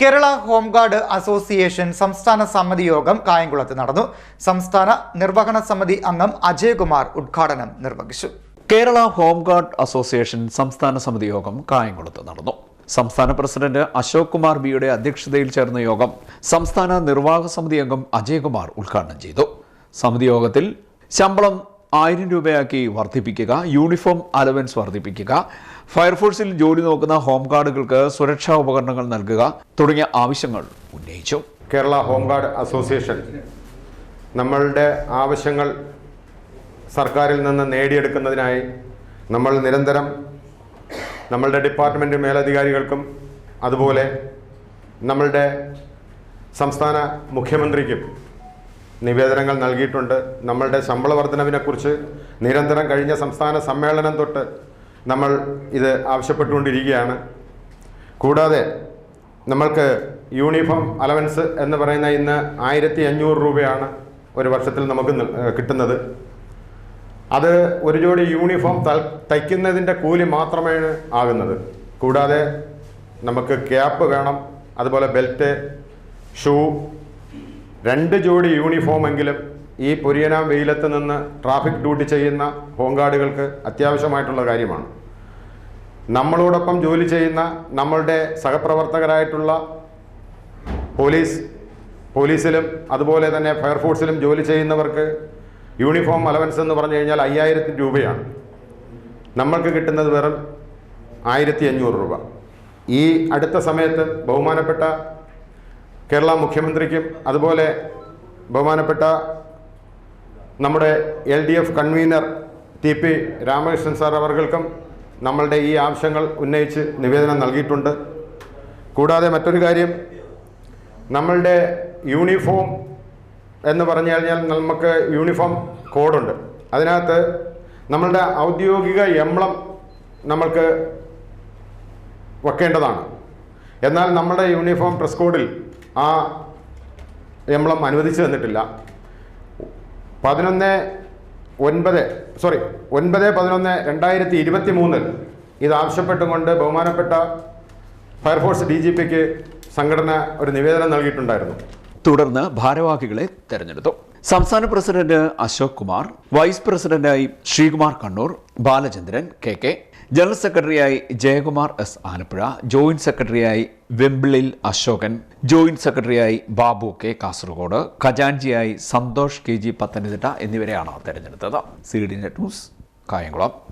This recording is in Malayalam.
കേരള ഹോംഗാർഡ് അസോസിയേഷൻ സംസ്ഥാന സമിതി യോഗം കായംകുളത്ത് നടന്നു. സംസ്ഥാന നിർവഹണ സമിതി അംഗം അജയകുമാർ ഉദ്ഘാടനം നിർവഹിച്ചു. കേരള ഹോംഗാർഡ് അസോസിയേഷൻ സംസ്ഥാന സമിതി യോഗം കായംകുളത്ത് നടന്നു. സംസ്ഥാന പ്രസിഡന്റ് അശോക് കുമാർ ബിയുടെ അധ്യക്ഷതയിൽ ചേർന്ന യോഗം സംസ്ഥാന നിർവാഹക സമിതി അംഗം അജയകുമാർ ഉദ്ഘാടനം ചെയ്തു. സമിതി യോഗത്തിൽ ശമ്പളം ആയിരം രൂപയാക്കി വർദ്ധിപ്പിക്കുക യൂണിഫോം അലവൻസ് വർദ്ധിപ്പിക്കുക ഫയർഫോഴ്സിൽ ജോലി നോക്കുന്ന ഹോം ഗാർഡുകൾക്ക് സുരക്ഷാ ഉപകരണങ്ങൾ നൽകുക തുടങ്ങിയ ആവശ്യങ്ങൾ ഉന്നയിച്ചു. കേരള ഹോം ഗാർഡ് അസോസിയേഷൻ നമ്മളുടെ ആവശ്യങ്ങൾ സർക്കാരിൽ നിന്ന് നേടിയെടുക്കുന്നതിനായി നമ്മൾ നിരന്തരം നമ്മളുടെ ഡിപ്പാർട്ട്മെന്റ് മേലധികാരികൾക്കും അതുപോലെ നമ്മളുടെ സംസ്ഥാന മുഖ്യമന്ത്രിക്കും നിവേദനങ്ങൾ നൽകിയിട്ടുണ്ട്. നമ്മളുടെ ശമ്പള വർധനവിനെക്കുറിച്ച് നിരന്തരം കഴിഞ്ഞ സംസ്ഥാന സമ്മേളനം തൊട്ട് നമ്മൾ ഇത് ആവശ്യപ്പെട്ടുകൊണ്ടിരിക്കുകയാണ്. കൂടാതെ നമ്മൾക്ക് യൂണിഫോം അലവൻസ് എന്ന് പറയുന്ന ഇന്ന് ആയിരത്തി അഞ്ഞൂറ് രൂപയാണ് ഒരു വർഷത്തിൽ നമുക്ക് കിട്ടുന്നത്. അത് ഒരു ജോഡി യൂണിഫോം തയ്ക്കുന്നതിന്റെ കൂലി മാത്രമേ ആകുന്നത്. കൂടാതെ നമുക്ക് ക്യാപ്പ് വേണം അതുപോലെ ബെൽറ്റ് ഷൂ രണ്ട് ജോഡി യൂണിഫോമെങ്കിലും ഈ പൊരിയനാം വെയിലത്ത് നിന്ന് ട്രാഫിക് ഡ്യൂട്ടി ചെയ്യുന്ന ഹോംഗാർഡുകൾക്ക് അത്യാവശ്യമായിട്ടുള്ള കാര്യമാണ്. നമ്മളോടൊപ്പം ജോലി ചെയ്യുന്ന നമ്മളുടെ സഹപ്രവർത്തകരായിട്ടുള്ള പോലീസ് പോലീസിലും അതുപോലെ തന്നെ ഫയർഫോഴ്സിലും ജോലി ചെയ്യുന്നവർക്ക് യൂണിഫോം അലവൻസ് എന്ന് പറഞ്ഞു കഴിഞ്ഞാൽ അയ്യായിരത്തി രൂപയാണ്. നമ്മൾക്ക് കിട്ടുന്നത് വെറും ആയിരത്തി അഞ്ഞൂറ് രൂപ. ഈ അടുത്ത സമയത്ത് ബഹുമാനപ്പെട്ട കേരള മുഖ്യമന്ത്രിക്കും അതുപോലെ ബഹുമാനപ്പെട്ട നമ്മുടെ L D F convener T P Ramakrishnan sir അവർക്കും നമ്മളുടെ ഈ ആവശ്യങ്ങൾ ഉന്നയിച്ച് നിവേദനം നൽകിയിട്ടുണ്ട്. കൂടാതെ മറ്റൊരു കാര്യം നമ്മളുടെ യൂണിഫോം എന്ന് പറഞ്ഞു കഴിഞ്ഞാൽ നമുക്ക് യൂണിഫോം കോഡുണ്ട്. അതിനകത്ത് നമ്മളുടെ ഔദ്യോഗിക എംബ്ലം നമ്മൾക്ക് വെക്കേണ്ടതാണ്. എന്നാൽ നമ്മുടെ യൂണിഫോം ഡ്രസ് കോഡിൽ ആ എംബ്ലം അനുവദിച്ചു തന്നിട്ടില്ല. പതിനൊന്ന് ഒൻപത് സോറി ഒൻപത് പതിനൊന്ന് രണ്ടായിരത്തി ഇരുപത്തി മൂന്നിൽ ഇത് ആവശ്യപ്പെട്ടുകൊണ്ട് ബഹുമാനപ്പെട്ട ഫയർഫോഴ്സ് ഡി ജി പിക്ക് സംഘടന ഒരു നിവേദനം നൽകിയിട്ടുണ്ടായിരുന്നു. തുടർന്ന് ഭാരവാഹികളെ തെരഞ്ഞെടുത്തു. സംസ്ഥാന പ്രസിഡന്റ് അശോക് കുമാർ വൈസ് പ്രസിഡന്റായി Sreekumar Kannur Balachandran K K general സെക്രട്ടറിയായി ജയകുമാർ എസ് ആലപ്പുഴ ജോയിന്റ് സെക്രട്ടറിയായി വെമ്പിളിൽ അശോകൻ ജോയിന്റ് സെക്രട്ടറിയായി ബാബു കെ കാസർഗോഡ് ഖജാൻജിയായി സന്തോഷ് കെ ജി പത്തനംതിട്ട എന്നിവരെയാണ് തെരഞ്ഞെടുത്തത്. C D net news Kayamkulam.